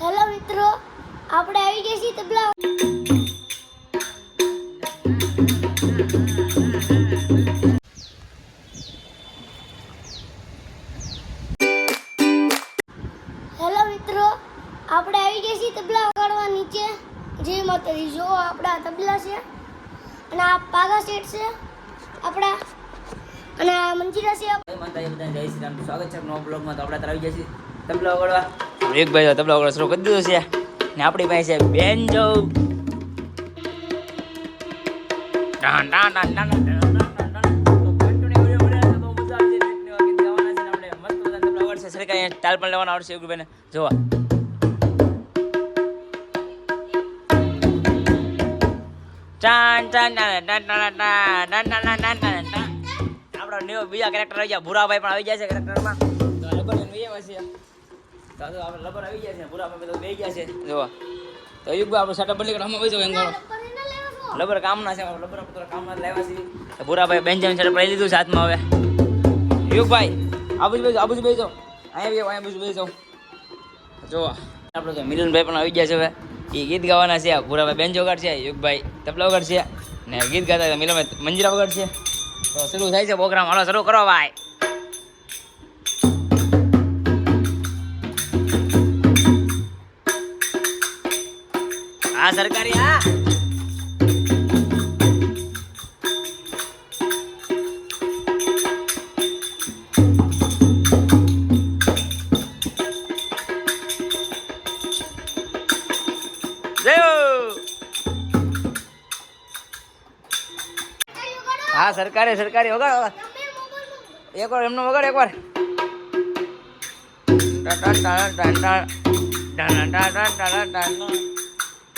Hello મિત્રો, આપણે આવી ગયા છીએ તબલા હેલો મિત્રો, આપણે આવી ગયા છીએ તબલા વગાડવા નીચે. જે માતાજી, જો આપણા તબલા છે અને આ પાગા સેટ છે આપણા. અને આ મંજીરા છે જય શ્રી રામ. સ્વાગત છે નવા બ્લોગમાં તો આપણે આવી છીએ તબલા વગાડવા. એક ભાઈ તબલા વગર શરૂ કરી દીધું છે ને આપણી પાસે બેન જો તાલ પણ લેવાનો આવડશે એવું બેને જોવા આપણો બીજા કેરેક્ટર આવી ગયા ભૂરાભાઈ પણ આવી જાય છે કેરેક્ટરમાં તો આપણે લબર આવી ગયા છે. ભૂરાભાઈ તો બેસી ગયા છે. જો તો યુગભાઈ આપણે સેટઅપ બની ગયો બેસી જાવ એમ કરો લબર કામના છે લબર આપણે થોડા કામના જ લાવ્યા છે. તો ભૂરાભાઈ બેન્જામિન સેટઅપ લઈ લીધું છે હાથમાં હવે. યુગભાઈ આ બાજુ બેસો આ બાજુ બેસો અહીંયા બેસો અહીંયા બાજુ બેસો જોવા. આપણે તો મિલનભાઈ પણ આવી ગયા છે હવે. એ ગીત ગાવાના છે. ભૂરાભાઈ બેન્ચ છે યુગભાઈ તબલા વગાડશે ને ગીત ગાતા મિલનભાઈ મંજીરા વગાડશે તો શરૂ થાય છે પ્રોગ્રામ. હાલો શરૂ કરો ભાઈ. હા સરકારી હા હા સરકારે સરકારે વગાડ એકવાર એમનો વગાડ એકવાર ટાટા ટાટા ટાટા ટાટા ટાટા ટાટા ટાટા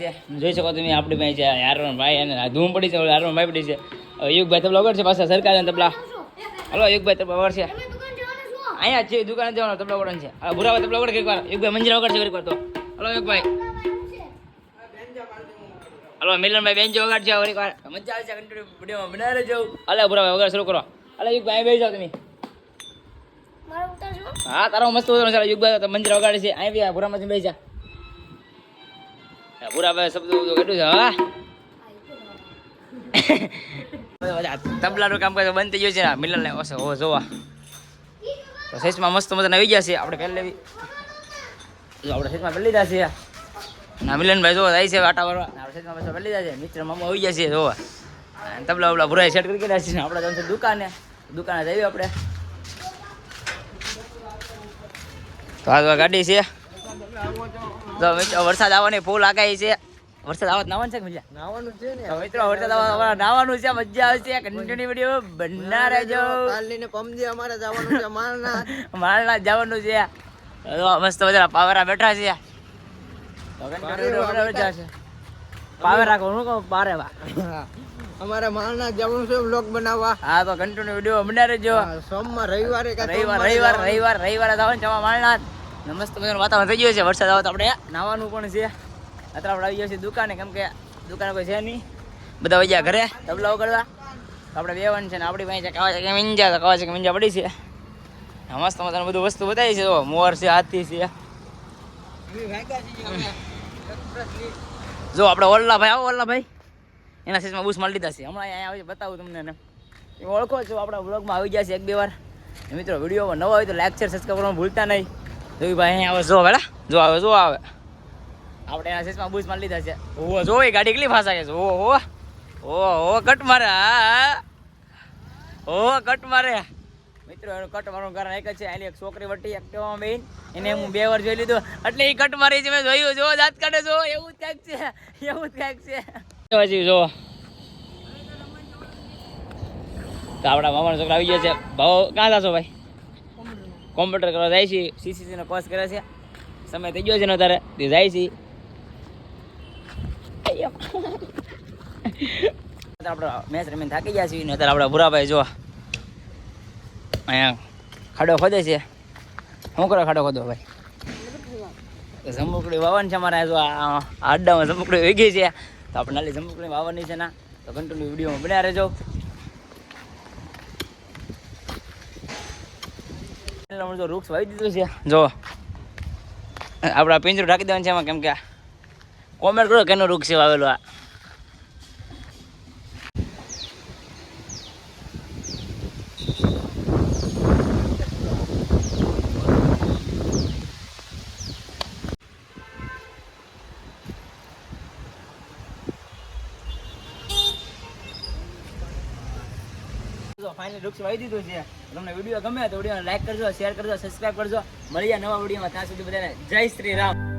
છે? જોઈ શકો તમે આપણી ભાઈ છે યારવન ભાઈ અને ધૂમ પડી છે યારવન ભાઈ પડી છે. યુગભાઈ તબલા વગર છે પાછા સરકારી તબલા. હલો યુગભાઈ તબલા વગર છે અહીંયા જ છે દુકાને જવાનો તબલા વગર છે. આ ભૂરાવા તબલા વગર એક વાર. યુગભાઈ મંજીરા વગર છે એક વાર તો. હલો યુગભાઈ હલો મિલનભાઈ બેન્ચ વગર છે એકવાર મજા આવે છે કન્ટિન્યુ વિડીયોમાં બનાવી રહેજો હલો ભૂરાભાઈ વગર શરૂ કરો. હલો યુગભાઈ બેસી જાઓ તમે. મારો હા તારો મસ્ત ઉતરો ચાલો યુગભાઈ તો મંજીરા વગાડે છે. અહીં બી આ ભૂરામાંથી બેસી જા. ભૂરાભાઈ શબ્દ બધું કેટલું છે હા. તબલાનું કામ કરે બંધ થઈ ગયું છે ને મિલન ને ઓછો હો જોવા. તો સચમાં મસ્ત મજાના આવી ગયા છે આપણે પહેલા લેવી. આપણે સચમાં પહેલી લીધા છે. ના મિલનભાઈ જોવા જાય છે વાળવા. આપણે પહેલી જાય છે. મિત્ર મામા આવી ગયા છે જોવા. તબલા બબલા ભૂરાઈ સેટ કરી ગયા છે. આપણે જવાનું છે દુકાને. દુકાને જઈએ આપણે. તો આ ગાડી છે. તો મિત્રો વરસાદ આવવાની ફૂલ આગાહી છે. વરસાદ આવત નાવાનું છે મજા? નાવાનું છે ને. મિત્રો વરસાદ આવવા નાવાનું છે મજા આવશે. કન્ટિન્યુ વિડિયો બનના રહેજો. કાલની પમદી અમારે જવાનું છે મારના માલના જવાનું છે. મસ્ત બધા પાવરા બેઠા છે. છે. પાવર હું કહું પારે વા અમારે મારના જવાનું છે બ્લોગ બનાવવા. હા તો કન્ટિન્યુ વિડિયો બનાવી રહેજો. સોમવાર રવિવારે કાં રવિવાર રવિવાર રવિવાર રવિવારે જવાનું જવા માલના મસ્ત મજાનું વાતાવરણ થઈ ગયું છે. વરસાદ આવે તો આપણે નાવાનું પણ છે. અત્યારે આપણે આવી ગયા છીએ દુકાને. કેમ કે દુકાને કોઈ છે નહીં. બધા વૈયા ઘરે તબલા કરવા. આપણે બેવાનું છે ને આપણી પાસે છે કાવા છે કે મીંજા તો કાવા છે કે મીંજા પડી છે. મસ્ત મજાનું બધું વસ્તુ બતાવી છે. જો, મોર છે, હાથી છે. જો, આપણે ઓલ્લા ભાઈ આવો ઓલ્લા ભાઈ એના સિસમાં બૂસ મળી દીધા છે. હમણાં અહીંયા આવી બતાવું તમને એને. ઓળખો છો, આપણા બ્લોગમાં આવી ગયા છે એક બે વાર. મિત્રો, વિડીયોમાં નવા હોય તો લાઈક શેર સબસ્ક્રાઈબ કરવાનું ભૂલતા નહીં. ભાઈ અહીં આવે જો વેલા જો આવે જો આવે. આપણે એના સેસમાં બૂસ લીધા છે. ઓહો જો એ ગાડી કેટલી ફાસા છે. ઓહો. ઓહો કટ મારે ઓહો કટ મારે. મિત્રો એનું કટ મારવાનું કારણ એક જ છે આની એક છોકરી વટી એક્ટિવામાં બેન. એને હું બે વાર જોઈ લીધું. એટલે એ કટ મારી છે મેં જોયું. જો દાંત કાઢે જો એવું જ કાંઈક છે એવું જ કાંઈક છે. હજી જો. તો આપણા મામાનો છોકરા આવી ગયો છે. ભાવ ક્યાં જાશો ભાઈ? કોમ્પ્યુટર કરવા જાય છે સીસીસી નો કોર્સ કરે છે. સમય થઈ ગયો છે ને તારે તે જાય છે. આપણે મેચ રમીને થાકી ગયા છીએ ને અત્યારે આપણા ભૂરાભાઈ જો અહીંયા ખાડો ખોદે છે. શું કરો ખાડો ખોદો ભાઈ. જમુકડી વાવવાની છે અમારે જો આ આ અડ્ડામાં જમુકડી વેગી છે. તો આપણે નાલી જમુકડી વાવવાની છે ના તો કન્ટિન્યુ વિડીયોમાં બન્યા રહેજો. જો વૃક્ષ વાવી દીધું છે. જો, આપણા પિંજરું ઢાંકી દેવાનું છે એમાં, કેમ કે કોમેન્ટ કરો કેનું વૃક્ષ છે વાવેલું આ. તો ફાઇનલ વૃક્ષ વાવી દીધું છે. તમને વીડિયો ગમે તો વીડિયો લાઈક કરજો શેર કરજો સબસ્ક્રાઈબ કરજો. મળીએ નવા વિડીયોમાં ત્યાં સુધી બધાને જય શ્રી રામ.